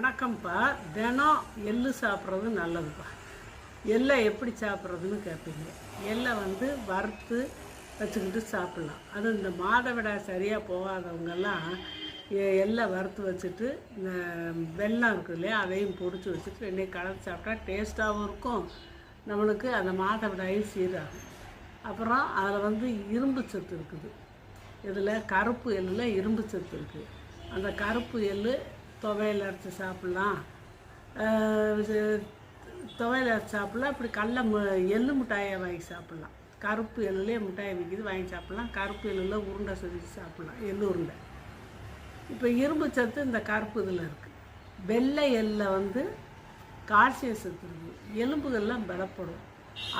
வணக்கம்ப்பா. தினம் எள்ளு சாப்பிட்றது நல்லதுப்பா. எள்ளை எப்படி சாப்பிட்றதுன்னு கேட்பீங்க எள்ளை வந்து வறுத்து வச்சுக்கிட்டு சாப்பிட்லாம். அதுவும் இந்த மாதவிடாய் சரியாக போகாதவங்கெல்லாம் எள்ளை வறுத்து வச்சுட்டு இந்த வெல்லம் இருக்கு இல்லையா அதையும் பொடிச்சு வச்சுட்டு ரெண்டையும் கலந்து சாப்பிட்டா டேஸ்ட்டாகவும் இருக்கும். நம்மளுக்கு அந்த மாதவிடாயும் சீராகும். அப்புறம் அதில் வந்து இரும்பு சத்து இருக்குது. இதில் கருப்பு எள்ளில் இரும்பு சத்து இருக்குது அந்த கருப்பு எள்ளு துவையல் அரைச்சி சாப்பிட்லாம். துவையல் அரைச்சி சாப்பிட்லாம். இப்படி கடல மு எள்ளு மிட்டாயை வாங்கி சாப்பிட்லாம். கருப்பு எள்ளுலேயே மிட்டாய் விற்கிது வாங்கி சாப்பிட்லாம். கருப்பு எள்ளில் உருண்டை செஞ்சு சாப்பிட்லாம் எள்ளு உருண்டை. இப்போ இரும்பு சத்து இந்த கருப்பு இதில் இருக்குது வெள்ளை எள்ளில் வந்து கால்சியம் சத்து இருக்குது. எலும்புகள்லாம் பலப்படும்.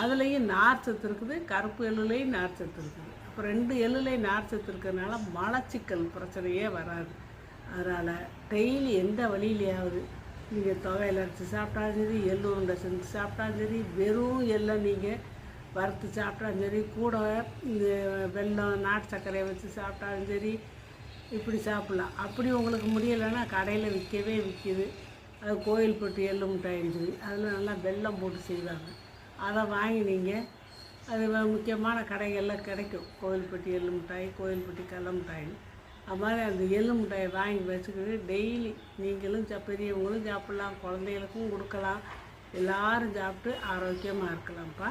அதுலேயும் நார் சத்து இருக்குது கருப்பு எள்ளுலேயும் நார் சத்து இருக்குது. அப்போ ரெண்டு எள்ளுலேயும் நார் சத்து இருக்கிறதுனால மலச்சிக்கல் பிரச்சனையே வராது. அதனால் டெய்லி எந்த வழியிலையாவது நீங்கள் துவையில் அரைச்சி சாப்பிட்டாலும் சரி எள்ளு உருண்டை செஞ்சு சாப்பிட்டாலும் சரி வெறும் எள்ளை நீங்கள் வறுத்து சாப்பிட்டாலும் சரி கூட இந்த வெல்லம் நாட்டு சர்க்கரையை வச்சு சாப்பிட்டாலும் சரி இப்படி சாப்பிட்லாம். அப்படி உங்களுக்கு முடியலைன்னா கடையில் விற்கவே விற்கிது. அது கோயில்பட்டி எள்ளு மிட்டாயின்னு சொல்லி அதில் நல்லா வெல்லம் போட்டு செய்வாங்க. அதை வாங்கி நீங்கள் அது முக்கியமான கடைகளில் கிடைக்கும். கோயில்பட்டி எள்ளு மிட்டாய் கோயில்பட்டி கடல மிட்டாயின்னு அது மாதிரி அந்த எள்ளு மிட்டாயை வாங்கி வச்சுக்கிட்டு டெய்லி நீங்களும் ச பெரியவங்களும் சாப்பிட்லாம் குழந்தைகளுக்கும் கொடுக்கலாம். எல்லோரும் சாப்பிட்டு ஆரோக்கியமாக இருக்கலாம்ப்பா.